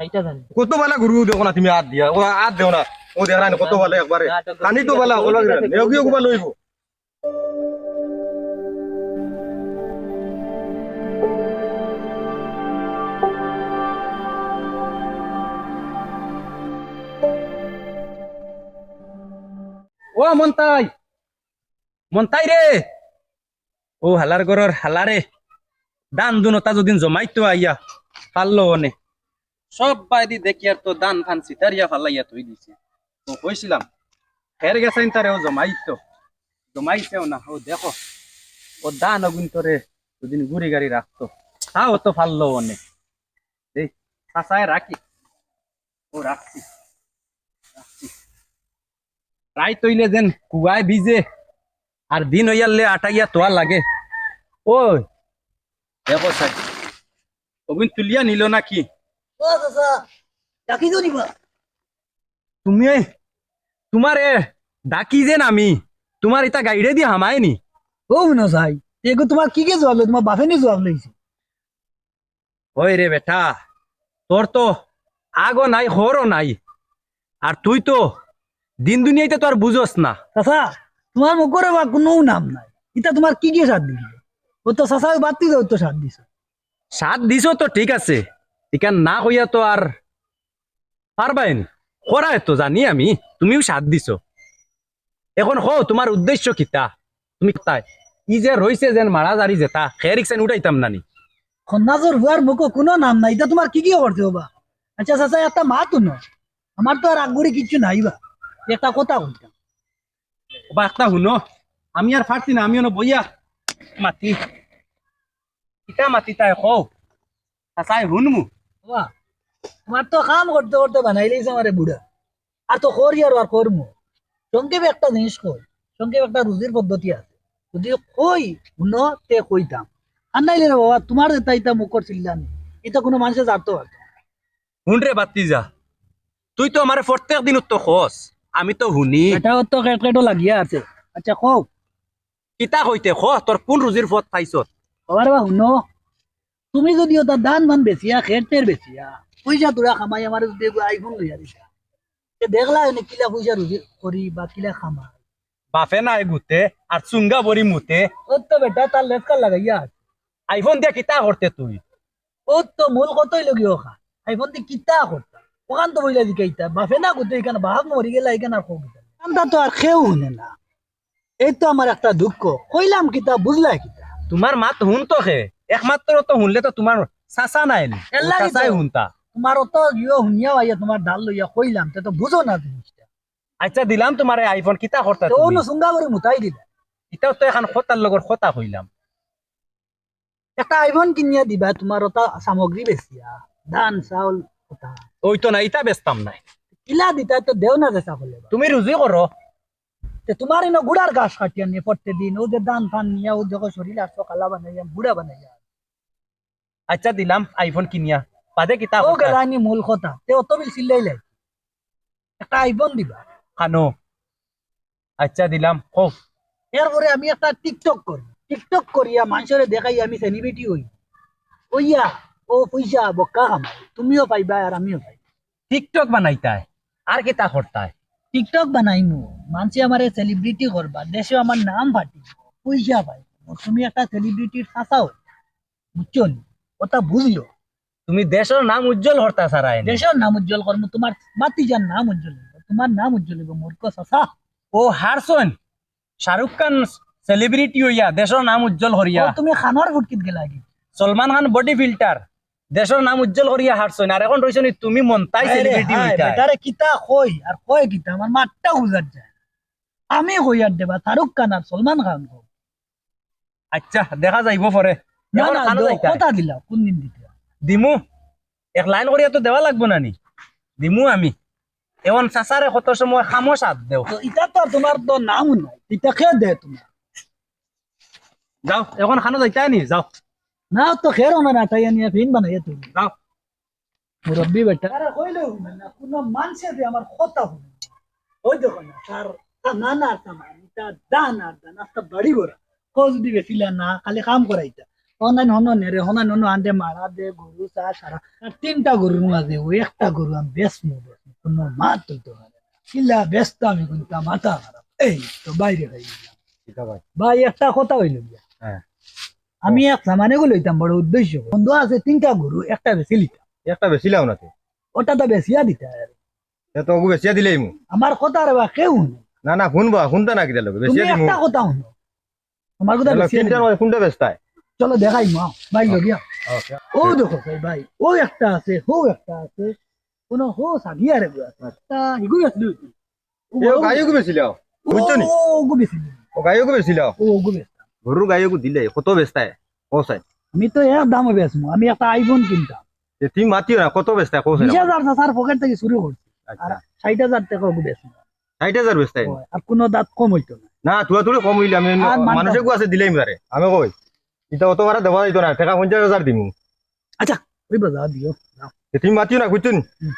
কত বেলা গুরু দেখো না তুমি হাত দিয়া ও হাত দেও না ও দেখা নাই কত বেলা একবারে কানি তো বেলা ওলা নেওগিও কুবা লইব ও মন্তাই মন্তাই রে ও হালার গরর হালারে দান দুনতা যদিন জমাইতো আইয়া পারল অনে সব বাইদি দেখি আর তো দান ফান সিতারিয়া ফালাইয়া তুই দিছে। তো কইছিলাম, ফের গেছেন তারে, ও জমাইতো জমাইছেও না, ও দেখো, ও দান অগুন তোরে দুদিন গুড়ি গাড়ি রাখতো। তাও তো ফাললো অনে এই ফাঁসায় রাখি। ও রাখছি রাই তৈলে যেন কুয়ায় ভিজে, আর দিন হইয়ালে আটাইয়া তোয়া লাগে। ওই, দেখো সাই, অগুন তুলিয়া নিল নাকি? ডাকি তো নিবা? তুমি তোমার এ ডাকি আমি তোমার ইটা গাইডে দিয়ে হামায় নি। ও এগো তোমার কি কে জবাব তোমার বাপে নি জবাব লইছে ওই রে বেটা তোর তো আগও নাই হরও নাই। আর তুই তো দিন দুনিয়াতে তো আর বুঝোস না। চাচা তোমার মুখরে বা কোনো নাম নাই। এটা তোমার কি কে সাথ দিল ও তো চাচা বাতি দাও তো সাথ দিছ। সাথ দিছো তো ঠিক আছে। ইকান না হইয়া তো আর পারবাইন করায় তো জানি আমি তুমিও সাথ দিছো। এখন হো তোমার উদ্দেশ্য কিতা তুমি তাই ই যে রইছে যেন মারা জারি যেতা খেয়ারিক সেন উঠাইতাম নানি। খন্নাজর হুয়ার মুখ কোনো নাম নাই। এটা তোমার কি কি করতে হবা আচ্ছা চাচা একটা মা তো আমার তো আর আগুড়ি কিচ্ছু নাই বা। একটা কথা কইতাম বা একটা শুনো। আমি আর ফারছি না আমি অন বইয়া। মাতি। ইটা মাতি তাই কও। চাচাই শুনমু তোমার তো কাম করতে করতে বানাই লাইছে আমারে বুড়া। আর তো করি আর আর করমু। সংক্ষেপে একটা জিনিস কই সংক্ষেপে একটা রুজির পদ্ধতি আছে। যদি কই শুন তে কইতাম। আর নাইলে রে বাবা তোমার এটা ইটা মুখর চিল্লানি এটা কোনো মানুষের জানতো পারতো না। শুন রে বাতি যা তুই তো আমার প্রত্যেক দিন তো খস আমি তো শুনি। এটাও তো কেটো লাগিয়া আছে। আচ্ছা কও। কিতা কইতে খ তোর কোন রুজির পথ পাইছত বাবা রে বা তুমি যদি ওটা দান মান বেচিয়া খের টের বেচিয়া পয়সা তোরা খামাই আমার যদি আইফোন লইয়া দিছা দেখলা এনে কিলা পয়সা রুজি করি বা কিলা খামা বাপে নাই গুতে আর চুঙ্গা বরি মুতে। ও তো বেটা তার লেফকার লাগাইয়া আইফোন দিয়া কিতা করতে তুই? ও তো মূল কতই লগিও খা আইফোন দি কিতা করতা ওখান তো বইলা দিকাইতা বাফে না গুতে এখানে বাহাগ মরি গেলা এখানে আর কোক আমরা তো আর খেয়েও শুনে না। এই তো আমার একটা দুঃখ। কইলাম কিতা বুঝলা কিতা। তোমার মাত শুন তো খে একমাত্র তো শুনলে তো তোমার চাচা নাই তো। চাচাই শুনতা। তোমার অত ইয়ে শুনিয়াও আইয়া তোমার ডাল লইয়া কইলাম তে তো বুঝো না জিনিসটা আচ্ছা দিলাম তোমার আইফোন কিতা করতা তো তুমি? অনু সুঙ্গা করে মুতাই দিলা। এটাও তো এখন খতার লগর খতা হইলাম একটা আইফোন কিনিয়া দিবা তোমার ওটা সামগ্রী বেচিয়া ধান চাউল ওটা ওই তো না ইটা বেচতাম নাই। কিলা দিতা তো দেও না চেষ্টা করলে তুমি রুজি করো তে তোমার ইনো গুড়ার গাছ কাটিয়া নিয়ে প্রত্যেক দিন ও যে ধান ফান নিয়া ও দেখো শরীর আসতো কালা বানাইয়া গুড়া বানাইয়া আচ্ছা দিলাম আইফোন কিনিয়া। বাদে কিতা ও? গেলানি মূল কথা তে অত বিল চিল্লাই লাই একটা আইফোন দিবা। খানো। আচ্ছা দিলাম কো এরপরে আমি একটা টিকটক করি। টিকটক করিয়া মানুষের দেখাই আমি সেলিব্রিটি হই। ওইয়া ও পয়সা বক্কা খামাই। তুমিও পাইবা আর আমিও পাই টিকটক বানাইতাই। আর কিতা করতাই? টিকটক বানাইমু। মানুষে আমার সেলিব্রিটি করবা দেশে আমার নাম ফাটি। পয়সা পাই তুমি একটা সেলিব্রিটির ফাঁসাও বুঝছ নি? ওটা বুঝলো। তুমি দেশের নাম উজ্জ্বল হরতা সারাই দেশের নাম উজ্জ্বল করব তোমার বাতিজার নাম উজ্জ্বল তোমার নাম উজ্জ্বল হইব মূর্খ সসা ও হারসন শাহরুখ খান সেলিব্রিটি হইয়া দেশের নাম উজ্জ্বল হরিয়া। তুমি খানোর ফুটকিত গেলা কি সলমান খান বডি ফিল্টার দেশের নাম উজ্জ্বল হরিয়া হারসন। আর এখন রইছনি তুমি মনতাই সেলিব্রিটি হইতা। বেটারে কিতা কই আর কয় কিতা আমার মাঠটা গুজার যায়। আমি কই আর দেবা শাহরুখ খান আর সলমান খান আচ্ছা দেখা যাইব পরে। না না খানো দ- যাইতাই। কথা দিলা কোন দিন দিতে? দিমু এক লাইন করিয়া তো দেওয়া লাগবো নানি দিমু আমি। এখন চাচারে কত সময় খামোশ হাত দেও। তো ইটা তো তোমার তো নাম নাই ইটা খেয়ে দে তোমার যাও এখন খানো যাইতাই নি? যাও। না তো খের না না তাই নিয়ে ফিন বানাইয়া তুমি যাও। মুরব্বী বেটা। আরে কইলেও না কোন মানুষে যে আমার কথা শুনে। ওই দেখো না তার তার নানা আর তার মামি তার দান আর দান আস্তা বাড়ি গোরা কোজ দিবে ফিলা না খালি কাম করাইতা অনলাইন হন নেরে হনাইন হন আনতে মারা দে গরু চা সারা আর তিনটা গরুর মাঝে ওই একটা গরু আমি কোনো তুলতে পারে কিলা ব্যস্ত আমি কিন্তু মাথা খারাপ এই তো বাইরে হয়ে গেলাম ভাই একটা কথা হইল হ্যাঁ। আমি এক সামানে গুলো লইতাম বড় উদ্দেশ্য বন্ধু আছে তিনটা গরু একটা বেশি লিতাম একটা বেশি লাও না ওটা তো বেশিয়া দিতে তো ওগু বেশিয়া দিলেই মু আমার কথা রে বা কেউ না না শুনবা শুনতা না কিতা লোক বেশিয়া দিমু একটা কথা শুনো আমার কথা বেশিয়া তিনটার। মধ্যে কোনটা চলো দেখাই মা ভাই লগিয়া ও দেখো ভাই ও একটা আছে হো একটা আছে। কোন হো সাগিয়া রে গো একটা ইগু আসলি গাইকু বেশি লাও বুঝছ নি? ও গু ও বেশি লাও ও গু বেশি গরুর গাইকু দিলে কত বেচতায় ও সাই আমি তো এক দামে বেচমু আমি একটা আইফোন কিনতাম। তুমি মাতিও না কত বেচতায় কো সাই বিশ হাজার স্যার পকেট থেকে শুরু করছি আর আচ্ছা ষাট হাজার টাকা গু বেচমু ষাট হাজার আর কোনো দাঁত কম হইতো না। না তুলা তুলি কম হইলে আমি মানুষে গু আছে দিলেই তারে আমি কই? এটা অত ভাড়া দেওয়া যাইতো না টাকা পঞ্চাশ হাজার দিমু। আচ্ছা ওই বাজা দিও তুমি মাতিও না বুঝছ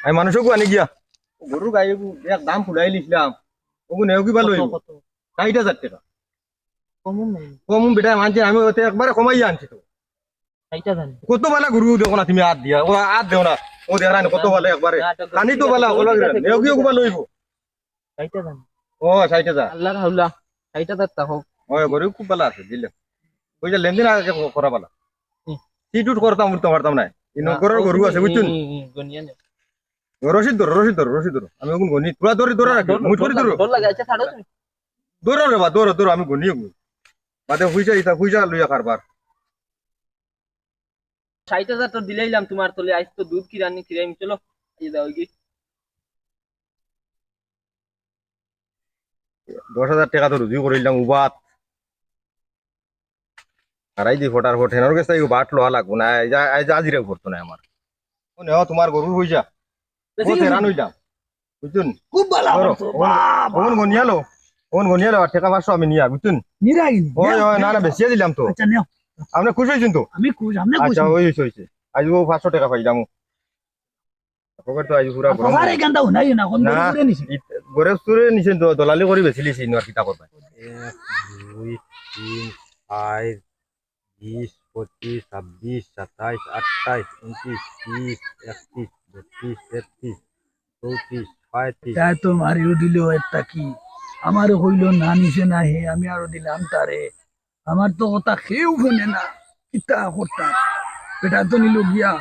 আমি মানুষকে আনি গিয়া গরুর গাইকু এক দাম ফুলাই লিছিলাম ওগু নেও কিবা কত ষাট হাজার টাকা। কম বেটা মানছি আমি ওতে একবারে কমাই আনছি তো। কত বেলা গরু দেখো না তুমি হাত দিয়া। ও হাত দেও না। ও দেখা না কত বেলা একবারে কানি তো বেলা ওলা নেও কি ওগুবা লইব ষাট হাজার ও ষাট হাজার আল্লাহর হাওলা ষাট হাজার টাকা ও গরু খুব বেলা আছে দিলে। ওই যে লেনদেন আগে করা হুম। সিটুট করতাম উঠতে পারতাম না এই নগরের গরু আছে বুঝছেন? রশিদ ধরো রশিদ ধরো রশিদ ধরো। আমি ওগুন গনি তোরা ধরে ধরে রাখি মুই ধরে। ধরো ধরো রে বা ধরো ধরো আমি গনি বাদে হুইজা ইতা হুইজা লইয়া কারবার ষাট হাজার তো দিলাইলাম তোমার তলে আজ তো দুধ কিরানি কিরাইম চলো। এই দাও কি দশ হাজার টাকা তো রুজু করিলাম উবাত। হারাই দি ফটার ফট হেনর কাছে তাই বাট লোয়া লাগবো না আজ আজ আজিরে করতো না আমার ও নেও তোমার গরু হইজা ও তেরান হইলাম বুঝছুন খুব ভালো। ওগুন গনিয়ালো ওগুন গনিয়ালো আর টাকা পাঁচশো আমি নিয়া নিরাগিনী ওই ওই না না। বেশিয়ে দিলাম তো আচ্ছা নেও আপনি খুশি হয়েছেন তো? আমি খুশ আমি খুশ আচ্ছা ওই হয়েছে আজ ও পাঁচশো টাকা পাইলাম পকেট তো আজ পুরা গরম আরে কেনটা উনাই না কোন না। করে গরে সুরে নিছেন তো দলালি করে বেশি লিছি আর কিতা চার বিশ পঁচিশ ছাব্বিশ সাতাইশ আঠাইশ উনত্রিশ ত্রিশ একত্রিশ বত্রিশ তেত্রিশ চৌত্রিশ পঁয়ত্রিশ। তাই তো মারিও দিল একটা কি? আমারও হইল না নিছে না হে আমি আরও দিলাম তারে। আমার তো কথা কেউ শোনে না কিতা করতাম এটা তো নিল গিয়া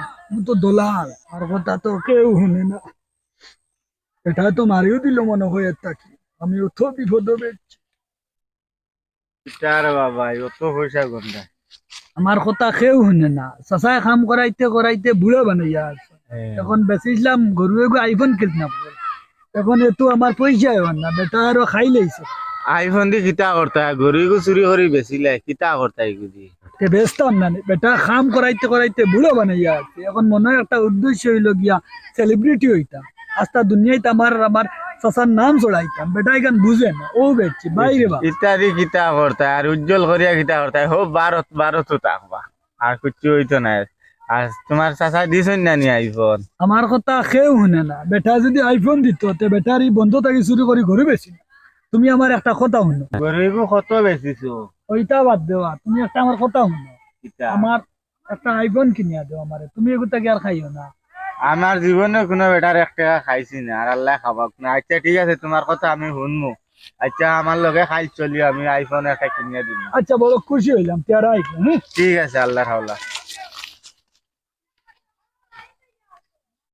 তো দলাল আর কথা তো কেউ শুনে না। এটা তো মারিও দিল মনে হয় একটা কি? আমি অত বিপদ চার বাবা অত পয়সা গন্ধা আমার কথা কেউ শুনে না। চাচাই কাম করাইতে করাইতে বুড়া বানাইয়া আছে এখন বেচিছিলাম গরু আইফোন কিনলাম এখন এতো আমার পয়সা হন না বেটা আরও খাই লাইছে আইফোন দি কিতা করতা গরু চুরি করে বেচিলে কিতা করতা এগুলি তে বেচতাম না বেটা কাম করাইতে করাইতে বুড়ো বানাইয়া আছে এখন মনে হয় একটা উদ্দেশ্য হইল গিয়া সেলিব্রিটি হইতাম আস্তা দুনিয়াতে আমার আর আমার চাচার নাম চড়াইতাম বেটা এখান বুঝে না ও বেচছি বাইরে বা ইত্যাদি কিতা করতা আর উজ্জ্বল করিয়া কিতা করতা হোক বারত বারত থাকবা আর কিছু হইতো না আর তোমার চাচা দিছন না নি আইফোন? আমার কথা কেউ শুনে না। বেটা যদি আইফোন দিত তে বেটার এই বন্ধ থাকি চুরি করে ঘরে বেশি তুমি আমার একটা কথা শুনো। গরু কত বেচিছো? ওইটা বাদ দেওয়া তুমি একটা আমার কথা শুনো। আমার একটা আইফোন কিনিয়া দেও আমারে তুমি এগুতা কি আর খাইও না। আমার জীবনে কোনো বেটার এক টাকা খাইছি না। আর আল্লাহ খাবাক না। আচ্ছা ঠিক আছে তোমার কথা আমি শুনব। আচ্ছা আমার লগে খাই চলি আমি আইফোন একটা কিনে দিব আচ্ছা বড় খুশি হইলাম তেরা আইফোন হ্যাঁ? ঠিক আছে আল্লাহ হাওলা।